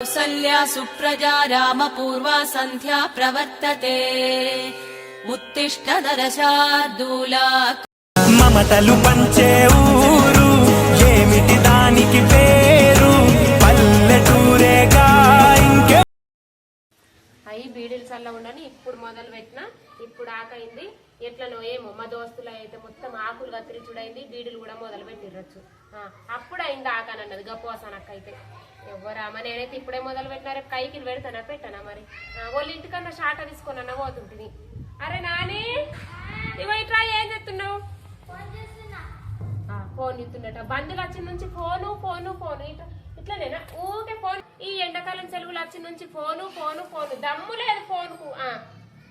कौसल्या सुप्रजा रामपूर्वा सन्ध्या प्रवर्तते उत्तिष्ठ नरशार्दूला మమతలు పంచే ఊరు ఏమిటి దానికి పేరు పల్లెటూరేగా ఇంకే అవి బీడీలు చల్ల ఉండని ఇప్పుడు మొదలు పెట్టిన ఇప్పుడు ఆకైంది ఎట్లనో ఏమో మా దోస్తులు అయితే మొత్తం ఆకులు కత్తిరించుడైంది బీడీలు కూడా మొదలు పెట్టిర్రచ్చు ఆ, అప్పుడు అయింది ఆకనన్నది గపోసానక్క అయితే ఎవరామా నేనైతే ఇప్పుడే మొదలు పెట్టినా రేపు కైకి పెడతానా పెట్టానా మరి? వాళ్ళు ఇంటికన్నా షాట తీసుకున్నా పోతుంటుంది అరే నాని! ఇవో ట్రై ఏం చెప్తున్నావు ఆ, ఫోన్ ఇస్తుండట బంధువులు వచ్చిన నుంచి ఫోను ఫోను ఫోను. ఇట్లా ఇట్లానేనా? ఊకే ఫోన్. ఈ ఎండాకాలం సెలవులు వచ్చిన నుంచి ఫోను ఫోను ఫోను. దమ్ము లేదు ఫోన్కు. ఆ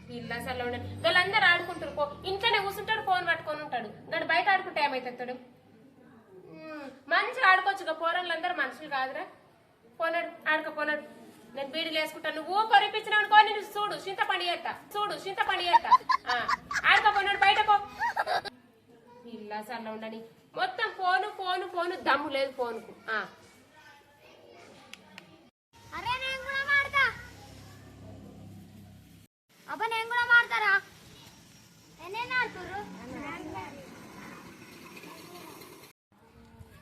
ఇల్లు అసలు ఉండదు వాళ్ళందరూ ఆడుకుంటారు. పో ఇంట్లోనే కూర్చుంటాడు ఫోన్ పట్టుకొని ఉంటాడు. గడు బయట ఆడుకుంటే ఏమైతే మంచిగా ఆడుకోవచ్చుగా పోరాళ్ళందరూ మనుషులు కాదురా. పోనాడు ఆడుకోపోనాడు నేను బీడీలు వేసుకుంటాను నువ్వు కొరిపించినాడు కో నేను చూడు చింతపండి చేస్తా. చూడు చింతపండి చేస్తా. ఆడుకోపోనాడు బయటకో ఇల్లా సల్ల ఉండని మొత్తం ఫోను ఫోను ఫోను దమ్ము లేదు ఫోన్కు. అబ్బా నేను కూడా మాడతారా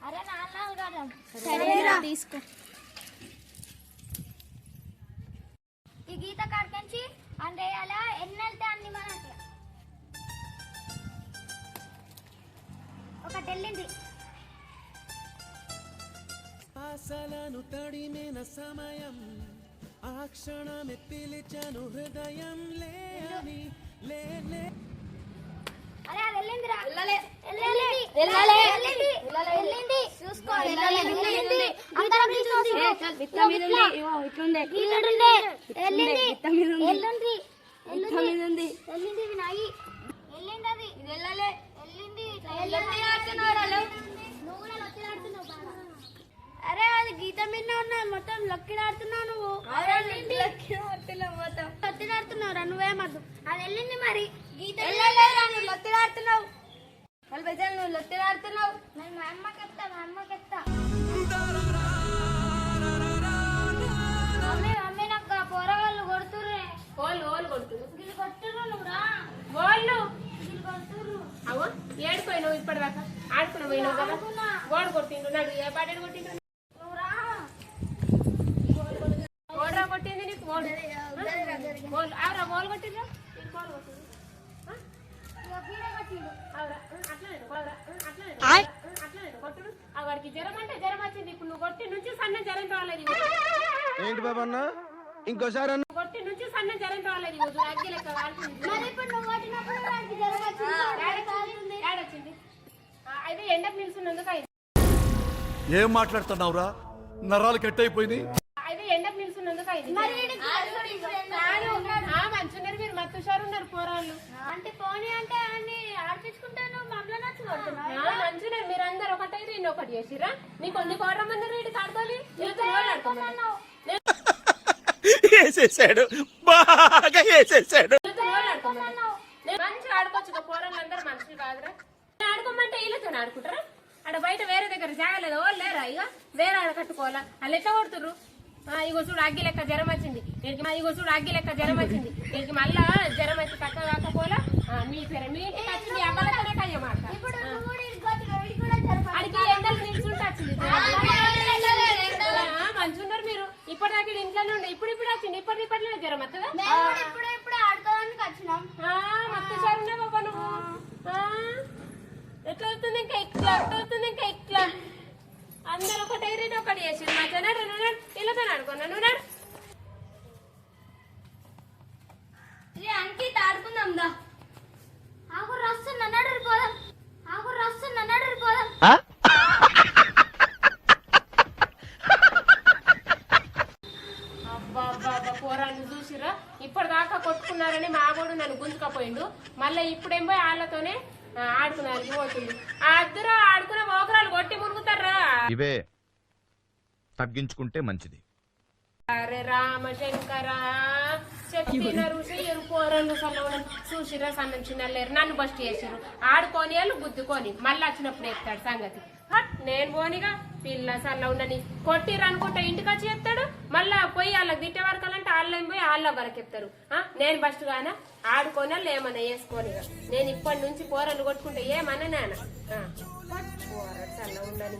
అరే నాన్న తీసుకో ఈ గీత కాడికించి అంటే అలా ఎన్ని వెళ్తే అన్ని మనకి ఒకటి వెళ్ళింది. ఆశలను తడిమిన సమయం ఆ క్షణమే పిలిచను హృదయం లేని లేలే అరే అది వెళ్ళిందిరా. వెళ్ళలే. వెళ్ళలే వెళ్ళలే. వెళ్ళింది. వెళ్ళింది. చూసుకో వెళ్ళింది. అందరం తీసుకో బిత్త మీద ఉంది ఇవో ఇట్లుండే ఇట్లుండే వెళ్ళింది. బిత్త మీద ఉంది వెళ్ళింది. బిత్త మీద ఉంది వెళ్ళింది వినాయి వెళ్ళింది అది ఇది వెళ్ళలే వెళ్ళింది అరే అది గీత మీద ఉన్నది మొత్తం లొక్కి ఆడుతున్నావు నువ్వు. లొక్కి ఆడుతున్నావు మొత్తం. లొత్తి ఆడుతున్నావు రా నువ్వేమద్దు అది వెళ్ళింది మరి. గీత నువ్వు పెద్దలు నువ్వు లొత్తి ఆడుతున్నావు. నేను మా అమ్మకి ఎత్తా మా అమ్మకి ఎత్తా. ఏడిపోయినావు ఇప్పటిదాకా ఆడుకున్నావు పోయినావు కదా? గోడ కొట్టిండు నాడు ఏ పాట కొట్టిండు నువ్వు రా. ఓడరా కొట్టింది నీకు? ఓడు ఆవరా వాడికి జ్వరం అంటే జ్వరం వచ్చింది ఇప్పుడు నువ్వు కొట్టి నుంచి సన్న జ్వరం రాలేదు ఇగో. ఏంటి బాబన్న ఇంకోసారి అన్న. నువ్వు కొట్టి నుంచి సన్న జ్వరం రాలేదు అగ్గి లెక్క వాడుతుంది మరి ఇప్పుడు నువ్వు కొట్టినప్పుడు వాడికి జ్వరం వచ్చింది ఏడొచ్చింది ఏడొచ్చింది ఆ, అయితే ఎండకు నిలుస్తున్నందుకు అయింది ఏం మాట్లాడుతున్నావురా? నరాలు కట్ అయిపోయింది అయితే ఎండకు నిలుస్తున్నందుకు అయింది. మరి మంచున్నారు మత్తు ఉన్నారు పోరాళ్ళు. అంటే పోనీ అంటే అన్ని ఆడిపించుకుంటాను మమ్మల్ని నచ్చి కొడుతున్నావు ఆ, మంచున్నారు మీరు అందరు ఒకటి చేసిరా నీకు కొన్ని కోరమన్నారు వేసేసాడు బాగా వేసేసాడు మంచిగా ఆడుకోవచ్చు. పోరాళ్ళు అందరు మనుషులు కాదురా. ఆడుకోమంటే వీళ్ళతో ఆడుకుంటారా? ఆడ బయట వేరే దగ్గర జాగలేదు లేరా? ఇక వేరే ఆడ కట్టుకోవాలా? వాళ్ళు ఎట్లా కొడుతుర్రు. ఆ, ఇగో చూడు అగ్గి లెక్క జ్వరం వచ్చింది. ఇగో చూడు అగ్గి లెక్క జ్వరం వచ్చింది. దీనికి మళ్ళా జ్వరం వచ్చి తక్కువ కాకపోలా మీ పేరు మీ ఇంటికి వచ్చి మీ అవ్వలతోనే కయ్య మాట. అడిగి ఎండలు నిల్చుంటే వచ్చింది. మంచున్నారు మీరు. ఇప్పటిదాకా ఇంట్లోనే ఉండే ఇప్పుడు ఇప్పుడు వచ్చింది. ఇప్పటి ఇప్పట్లోనే జ్వరం వస్తుందా మేము కూడా ఇప్పుడు ఇప్పుడు ఆడుకోవడానికి వచ్చినాం ఆ, మస్తు చారున్నా బాబా నువ్వు ఆ, ఎట్లా అవుతుంది ఇంకా ఇట్లా ఎట్లా అవుతుంది ఇంకా ఇట్లా అందరు ఒకటి ఎగిరిని ఒకటి చేసి మా జనాడు నువ్వు ఇళ్ళతో ఆడుకున్నా నువ్వు నాడు ఇది అంకిత్ ఆడుకుందాం దా ఆకు రస్తున్నా నడు పోదాం ఆకు రస్తున్నా నడు పోదాం అబ్బా అబ్బా అబ్బా పోరాన్ని చూసిరా ఇప్పటిదాకా కొట్టుకున్నారని మా వాడు నన్ను గుంజుకపోయిండు. మళ్ళీ ఇప్పుడేం పోయి వాళ్ళతోనే ఆ, ఆడుకున్నానికి పోతుంది. ఆ అద్దరు ఆడుకున్న మోకరాలు కొట్టి మునుగుతారా ఇవే తగ్గించుకుంటే మంచిది. అరే రామశంకర చెప్పినారు చెయ్యరు పోరలు సన్నవడం చూసిరా సన్నం చిన్న లేరు నన్ను బస్ట్ చేసిరు ఆడుకొని వాళ్ళు గుద్దుకొని మళ్ళీ వచ్చినప్పుడు ఎత్తాడు సంగతి. హట్, నేను పోనిగా పిల్ల సల్ల ఉండని కొట్టిర్రు అనుకుంటే ఇంటికి వచ్చి చెప్తాడు. మళ్ళా పోయి వాళ్ళకి తిట్టే వరకు అంటే వాళ్ళని పోయి వాళ్ళ వరకు చెప్తారు. నేను ఫస్ట్ గాన ఆడుకొని వాళ్ళు ఏమన్నా వేసుకొని నేను ఇప్పటి నుంచి పోరలు కొట్టుకుంటే ఏమన్నా నాన్న ఆ, సల్ల ఉండని